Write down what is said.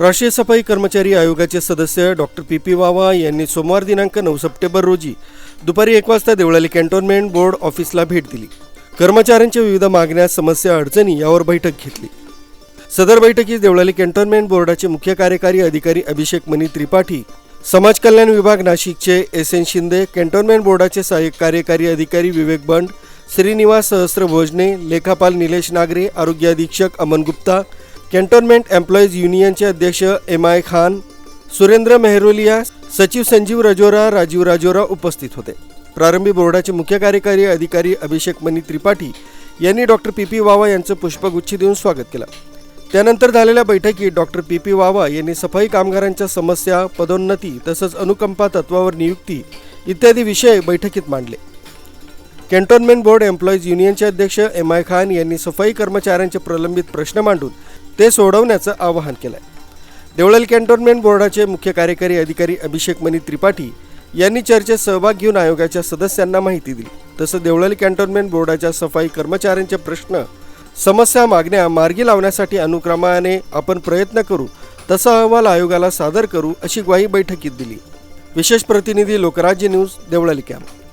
राष्ट्रीय सफाई कर्मचारी आयोगाचे सदस्य डॉक्टर पी पी वावा यांनी सोमवार दिनांक नऊ सप्टेंबर रोजी दुपारी एक वाजता देवळाली कॅन्टोन्मेंट बोर्ड ऑफिसला भेट दिली. कर्मचाऱ्यांच्या विविध मागण्या समस्या अडचणी यावर बैठक घेतली. सदर बैठकीत देवळाली कॅन्टोन्मेंट बोर्डाचे मुख्य कार्यकारी अधिकारी अभिषेक मनी त्रिपाठी समाज कल्याण विभाग नाशिकचे एस एन शिंदे कॅन्टोन्मेंट बोर्डाचे सहाय्यक कार्यकारी अधिकारी विवेक बंड श्रीनिवास सहस्र भोजने लेखापाल निलेश नागरे आरोग्य अधीक्षक अमन गुप्ता कॅन्टोन्मेंट एम्प्लॉईज युनियनचे अध्यक्ष एम आय खान सुरेंद्र मेहरोलिया सचिव संजीव राजोरा राजीव राजोरा उपस्थित होते. प्रारंभी बोर्डाचे मुख्य कार्यकारी अधिकारी अभिषेक मनी त्रिपाठी यांनी डॉक्टर पी पी वावा यांचं पुष्पगुच्छ देऊन स्वागत केलं. त्यानंतर झालेल्या बैठकीत डॉक्टर पी पी वावा यांनी सफाई कामगारांच्या समस्या पदोन्नती तसंच अनुकंपा तत्वावर नियुक्ती इत्यादी विषय बैठकीत मांडले. कॅन्टोन्मेंट बोर्ड एम्प्लॉईज युनियनचे अध्यक्ष एम आय खान यांनी सफाई कर्मचाऱ्यांचे प्रलंबित प्रश्न मांडून ते सोडवण्याचं आवाहन केलं आहे देवळल कॅन्टोन्मेंट बोर्डाचे मुख्य कार्यकारी अधिकारी अभिषेक मनी त्रिपाठी यांनी चर्चेत सहभाग घेऊन आयोगाच्या सदस्यांना माहिती दिली. तसं देवळाली कॅन्टोन्मेंट बोर्डाच्या सफाई कर्मचाऱ्यांचे प्रश्न समस्या मागण्या मार्गी लावण्यासाठी अनुक्रमाने आपण प्रयत्न करू तसा अहवाल आयोगाला सादर करू अशी ग्वाही बैठकीत दिली. विशेष प्रतिनिधी लोकराज्य न्यूज देवळाली कॅम्प.